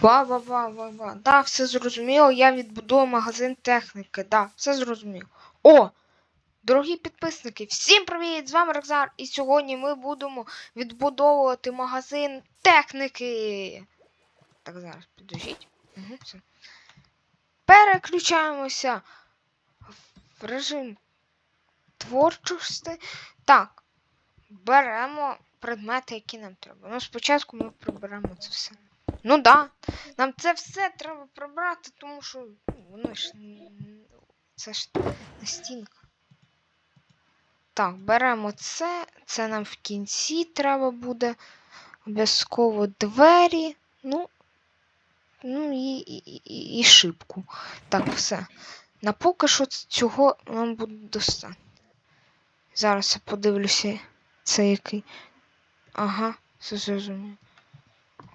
Ба-ба-ба-ба-ба. Да, все зрозуміло, я відбудую магазин техніки. Да, все зрозуміло. О! Дорогі підписники, всім привіт! З вами Рокзар, і сьогодні ми будемо відбудовувати магазин техніки. Так, зараз підождіть. Угу, все. Переключаємося в режим творчості. Так, беремо предмети, які нам треба. Ну, спочатку ми приберемо це все. Ну да, нам це все треба прибрати, тому що ну, воно ж це ж не стінка. Так, беремо це. Це нам в кінці треба буде. Обов'язково двері. Ну. Ну і, і, і, і шибку. Так, все. На поки що цього нам буде достатньо. Зараз я подивлюся, це який. Ага, все зрозуміло.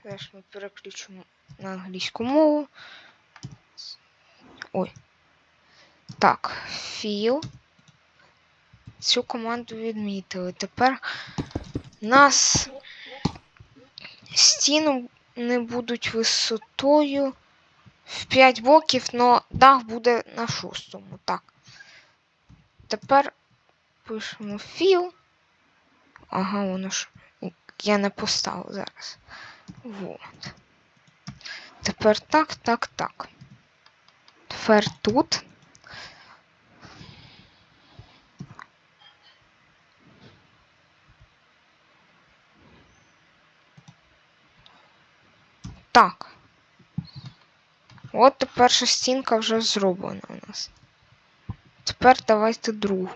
Зараз ми переключимо на англійську мову. Ой. Так, філ. Цю команду відмітили. Тепер нас стіни не будуть висотою в 5 боків, але дах буде на шостому. Так. Тепер пишемо філ. Ага, воно ж. Я не поставив зараз. Вот. Тепер так, так, так. Тепер тут. Так. От перша стінка вже зроблена у нас. Тепер давайте другу.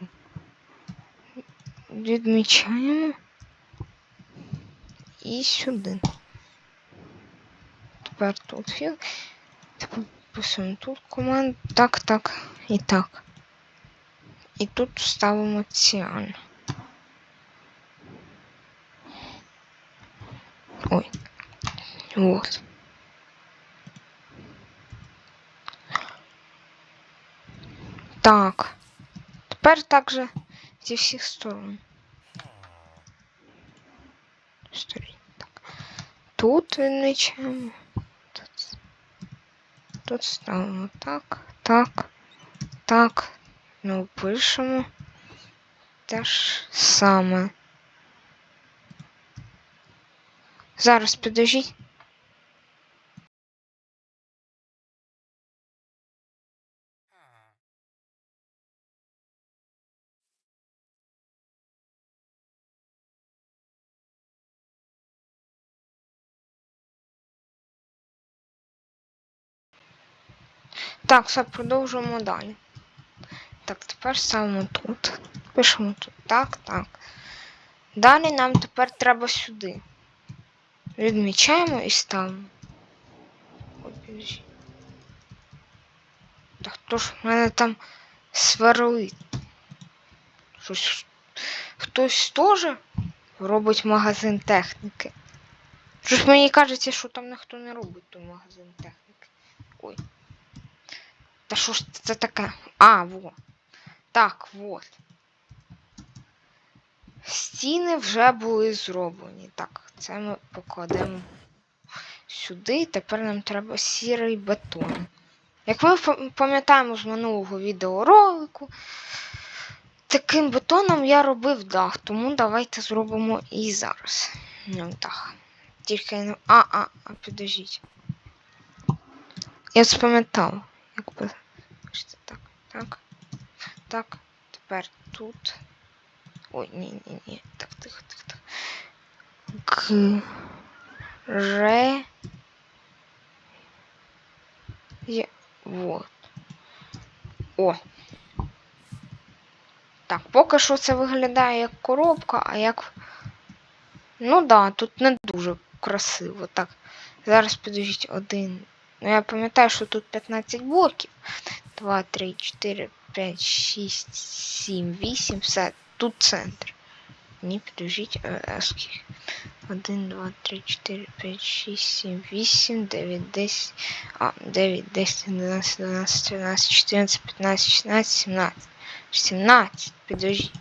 Відмічаємо. І сюди. Тепер тут філ. Тепер пишемо тут команду. Так, так і так. І тут ставимо ціан. Ой. Вот. Так. Тепер также зі всіх сторон. Сторін. Так. Тут відмічаємо. Тут, ставимо так, так, так. Ну, пишемо. Те ж саме. Зараз підожіть. Так, все, продовжуємо далі. Так, тепер ставимо тут. Пишемо тут. Так, так. Далі нам тепер треба сюди. Відмічаємо і ставимо. Так хто ж в мене там сверлить? Щось. Хтось теж робить магазин техніки. Щось мені кажеться, що там ніхто не робить той магазин техніки. Ой. Та що ж це таке? А, во. Так, вот. Стіни вже були зроблені. Так, це ми покладемо сюди. Тепер нам треба сірий бетон. Як ми пам'ятаємо з минулого відеоролику, таким бетоном я робив дах, тому давайте зробимо і зараз. Ну, дах. Тільки не. А, а, а, підождіть. Я спам'ятав. Якби. Так, так, так. Тепер тут. Ой, ні, ні, ні. Так, тихо, тихо, тихо. К. Ре. Є. Вот. О. Так, поки що це виглядає як коробка, а як. Ну да, тут не дуже красиво. Так. Зараз підождіть один. Ну я пам'ятаю, що тут 15 блоків. 2, 3, 4, 5, 6, 7, 8, все. Тут центр. Ні, підождіть, е, скільки? 1, 2, 3, 4, 5, 6, 7, 8, 9, 10, а, 9, 10, 11, 12, 13, 14, 15, 16, 17. 17, підождіть.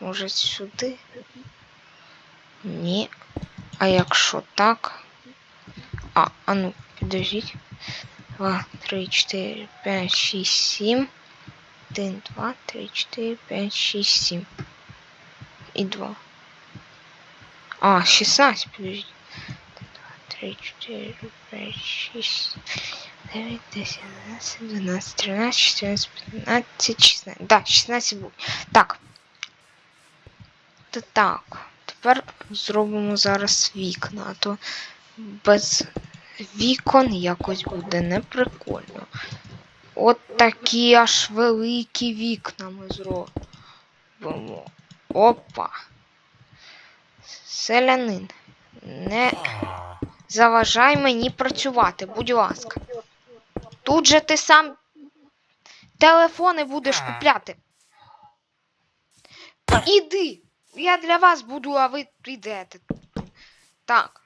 Може сюди? Ні. А якщо так? А, а ну, Подождіть. 2, 3, 4, 5, 6, 7. 1, 2, 3, 4, 5, 6, 7. І 2. А, 16, подождіть. 2, 3, 4, 5, 6, 9, 10, 11, 12, 13, 14, 15, 16. Да, 16 буде. Так. Та так. Тепер зробимо зараз вікна, а то без вікон якось буде неприкольно. От такі аж великі вікна ми зробимо. Опа. Селянин. Не заважай мені працювати, будь ласка. Тут же ти сам телефони будеш купляти. Іди. Я для вас буду, а ви підете. Так.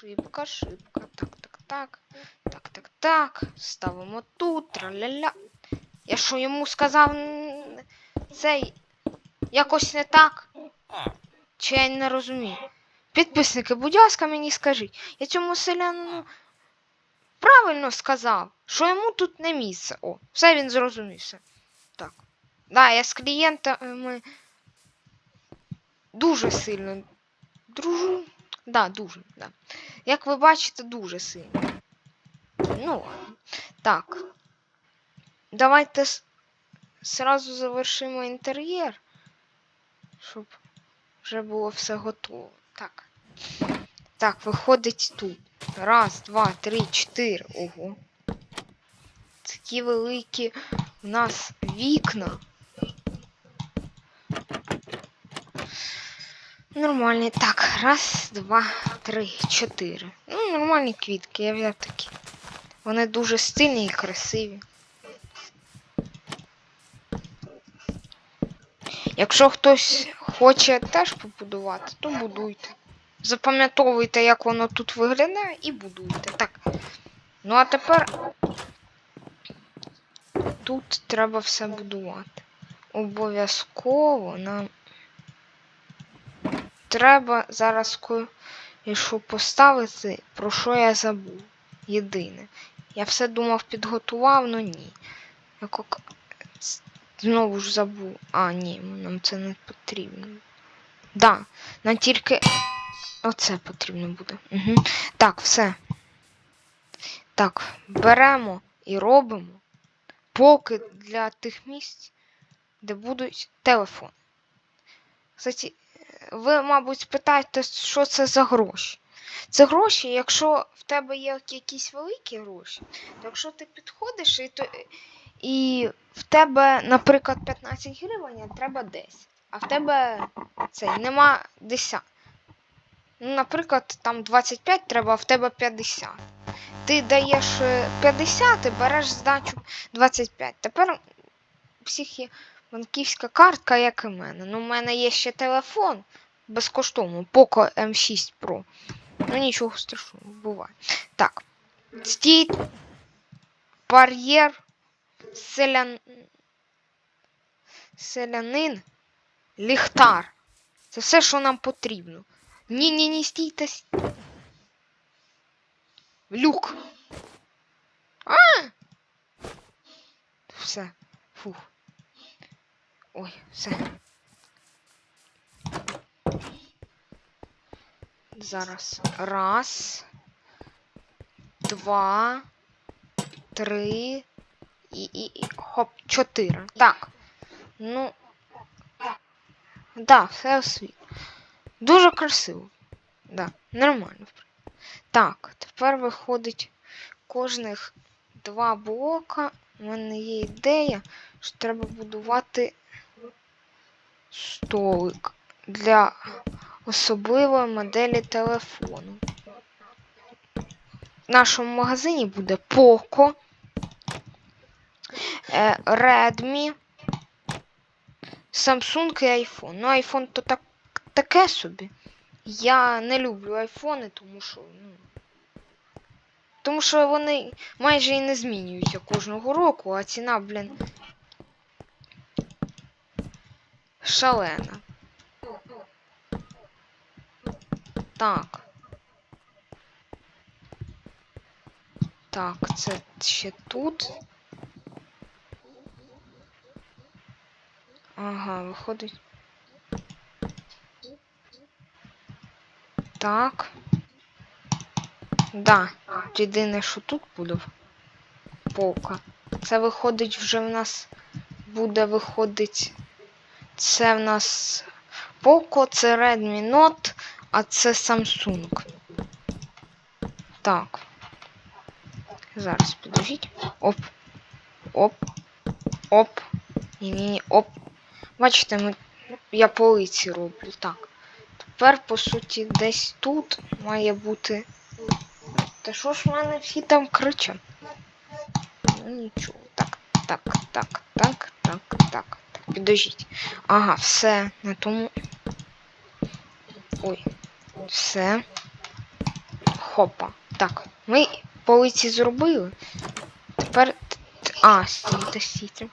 Шибка, шибка. Так, так, так. Так, так, так. Ставимо тут. Траля-ля. Я що йому сказав цей якось не так? Чи я не розумію? Підписники, будь ласка, мені скажіть. Я цьому селянину правильно сказав, що йому тут не місце. О, все він зрозумів. Все. Так. Да, я з клієнтами дуже сильно дружу. Да, дуже, да. Як ви бачите, дуже сильно. Ну, так. Давайте сразу завершимо інтер'єр, щоб вже було все готово. Так. Так, виходить тут. Раз, два, три, чотири. Ого. Такі великі у нас вікна. Нормальні. Так, раз, два, три, чотири. Ну, нормальні квітки, я взяв такі. Вони дуже стильні і красиві. Якщо хтось хоче теж побудувати, то будуйте. Запам'ятовуйте, як воно тут виглядає, і будуйте. Так. Ну а тепер тут треба все будувати. Обов'язково нам треба зараз кое-що поставити, про що я забув. Єдине. Я все думав, підготував, але ні. Я как... Знову ж забув. А, ні, нам це не потрібно. Да, нам тільки. Оце потрібно буде. Угу. Так, все. Так, беремо і робимо поки для тих місць, де будуть телефони. Кстати, ви, мабуть, спитаєте, що це за гроші. Це гроші, якщо в тебе є якісь великі гроші, то якщо ти підходиш і, то, і в тебе, наприклад, 15 гривень, а треба 10. А в тебе цей нема 10. Ну, наприклад, там 25 треба, а в тебе 50. Ти даєш е, 50 і береш здачу 25. Тепер всіх є банківська картка, як і в мене. Ну, у мене є ще телефон безкоштовно, Poco M6 Pro. Ну нічого страшного, буває. Так. Стій. Бар'єр. Селян... Селянин. Ліхтар. Це все, що нам потрібно. Ні-ні-ні, стійте. Люк. А! Все. Фух. Ой, все. Зараз. Раз. Два. Три. І, і, і хоп, чотири. Так. Ну. Да, все освіт. Дуже красиво. Да, нормально. Так, тепер виходить кожних два блока. У мене є ідея, що треба будувати столик для особливої моделі телефону. В нашому магазині буде Poco, е, Redmi, Samsung і iPhone. Ну, iPhone то так, таке собі. Я не люблю айфони, тому що, ну. Тому що вони майже і не змінюються кожного року, а ціна, блін. Шалена. Так. Так, це ще тут. Ага, виходить. Так. Да. Єдине, що тут буде полка. Це виходить вже в нас буде виходить. Це в нас Poco, це Redmi Note, а це Samsung. Так. Зараз підождіть. Оп. Оп. Оп. Ні-ні-ні, оп. Бачите, ми... я полиці роблю. Так. Тепер, по суті, десь тут має бути. Та що ж в мене всі там кричать? Ну нічого. Так, так, так. Так, підождіть. Ага, все. На тому. Ой. Все. Хопа. Так, ми полиці зробили. Тепер. А, стійте, стійте.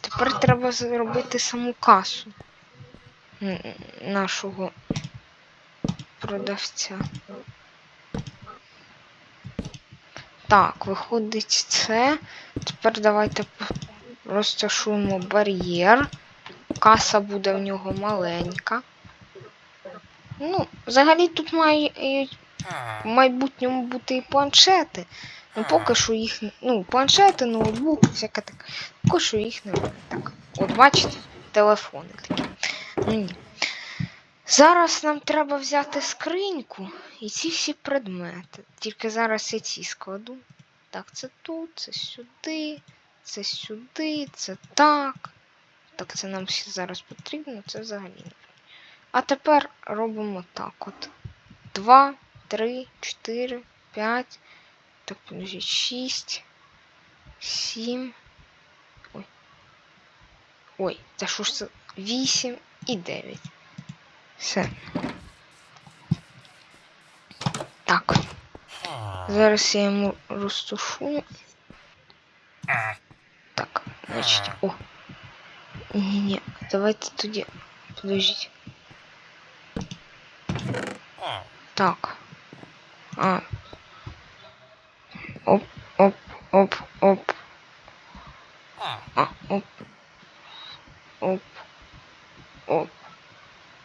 Тепер треба зробити саму касу нашого продавця. Так, виходить це. Тепер давайте розташуємо бар'єр. Каса буде в нього маленька. Ну, взагалі тут мають в майбутньому бути і планшети. Ну, поки що їх. Ну, планшети, ноутбук, всяке таке. Поки що їх немає. Так. От бачите, телефони такі. Ну ні. Зараз нам треба взяти скриньку і ці всі предмети. Тільки зараз я ці складу. Так, це тут, це сюди, це сюди, це так. Так, це нам ще зараз потрібно, це взагалі. А тепер робимо так от. 2, 3, 4, 5. Так, подожди, 6, 7. Ой. Ой, та що ж це? 8 і 9. Все. Так. Зараз я йому розтушу. Так, значить, о. Ні-ні, давайте тоді. Подождіть. Так. А. Оп, оп, оп, оп. А, оп. Оп. Оп.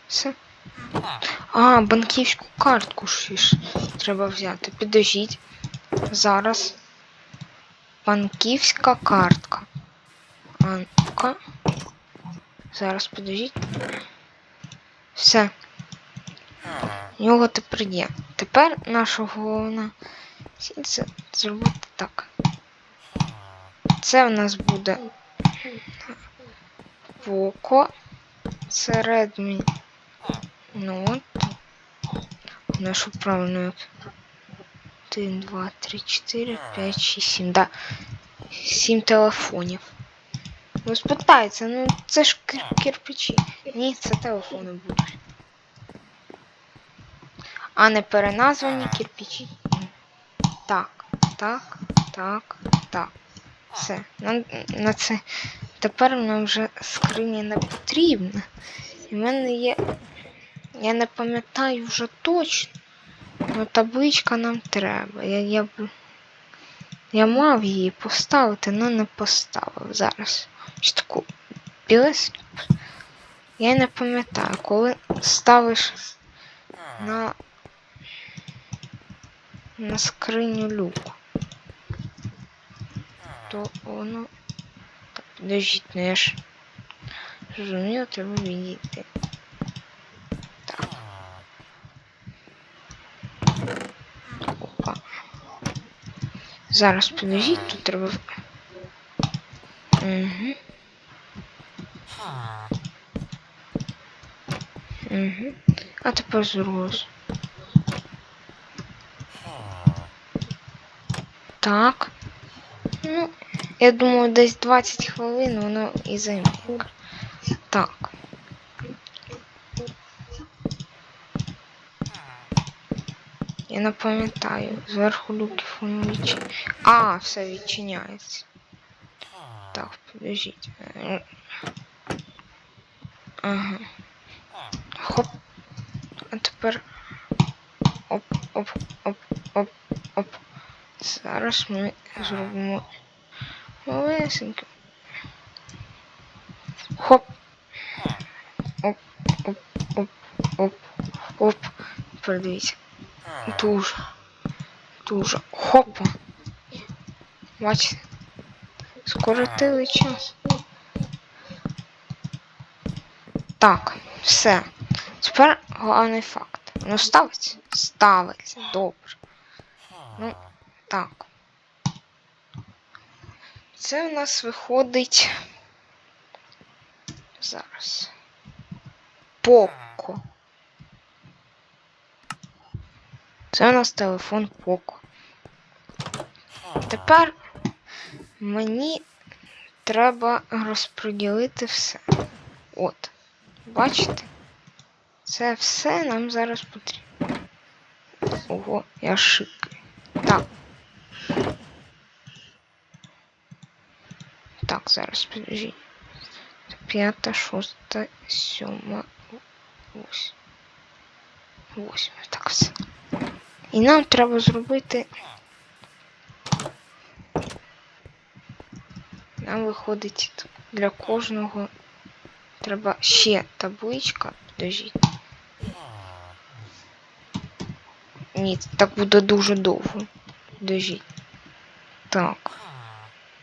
Все. А, банківську картку ще ж треба взяти. Підождіть. Зараз. Банківська картка. А ну-ка. Зараз підождіть. Все. У нього тепер є. Тепер наша головна ціль це зробити так. Це в нас буде Poco. Це Redmi Note. Ну, що правильно як. 1, 2, 3, 4, 5, 6, 7. Да. 7 телефонів. Ну, спитається, ну це ж кир- кирпичі. Ні, це телефони будуть. А не переназвані кирпичі. Так, так, так, так. Все. Нам на це. Тепер нам вже скриня не потрібна. І в мене є. Я не пам'ятаю вже точно. Ну табличка нам треба. Я, я, я мав її поставити, але не поставив зараз. Чи таку білесеньку. Я не пам'ятаю, коли ставиш на, на скриню люк, то воно. Так, подождіть, ну я ж зрозуміло, треба відійти. Так. Опа. Зараз подождіть, тут треба. Угу. Угу. А тепер зрос. Так. Ну, я думаю, десь 20 хвилин воно і займе. Так. Я не пам'ятаю. Зверху воно відчиняється. А, все відчиняється. Так, подождіть. Ага. Хоп. А тепер. Оп, оп, оп, оп, оп. Зараз ми зробимо малесеньке. Хоп. Оп, оп, оп, оп, оп. Передивіться. Дуже. Дуже. Хопа. Бачите? Скоротили час. Так, все. Тепер головний факт. Ну ставиться? Ставиться. Добре. Ну, так. Це у нас виходить. Зараз. Поко. Це у нас телефон Поко. Тепер мені треба розподілити все. От. Бачите? Це все нам зараз потрібно. Ого, я шикаю. Так. Так, зараз підожіть. П'ята, шоста, сьома, восьма. Восьма. Так все. І нам треба зробити. Нам виходить для кожного. Треба ще табличка. Підожіть. Ні, так буде дуже довго. Підожіть. Так.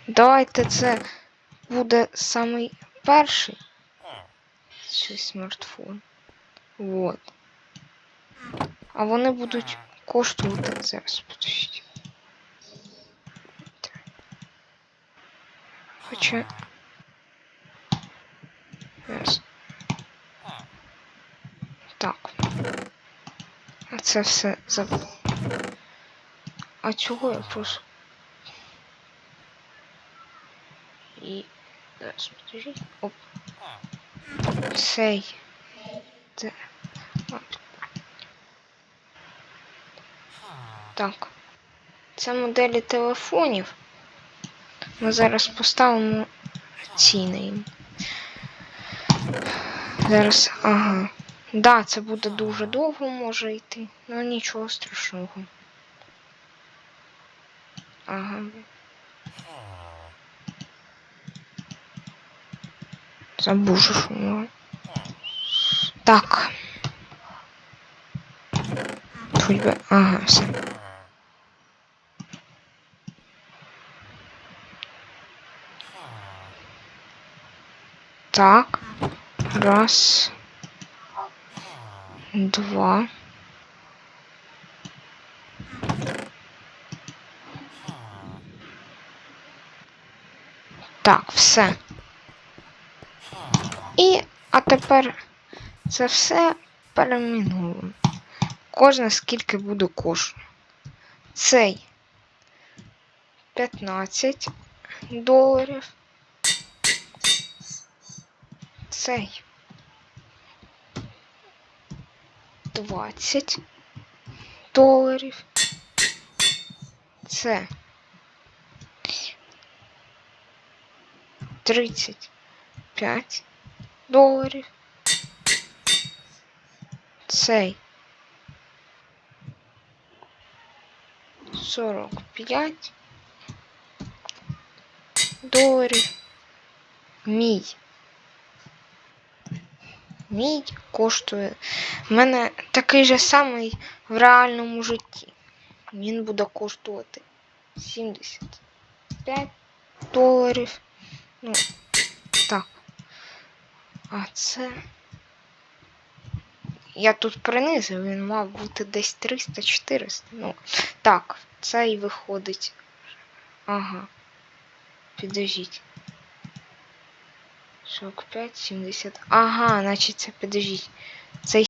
Давайте це буде самий перший. Цей смартфон. Вот. А вони будуть коштувати зараз. Подождіть. Хоча. Зараз. Так. Це все забув. А чого я просто. І. Зараз подождіть. Оп. Цей. Це. Оп. Так. Це моделі телефонів. Ми зараз поставимо ціни їм. Зараз, ага. Да, це буде дуже довго може йти, але нічого страшного. Ага. Забув, що у нього. Так. Би. Ага, все. Так. Раз. Два. Так, все. І, а тепер це все перемінуємо. Кожна скільки буде коштувати. Цей 15 доларів. Цей 20 доларів. Це 35 доларів. Цей 45 доларів. Мій. Мій коштує. У мене такий же самий в реальному житті. Він буде коштувати 75 доларів. Ну, так. А це. Я тут принизив, він мав бути десь 300-400. Ну, так, це і виходить. Ага. Підождіть. 45, 70. Ага, значить це підождіть. Цей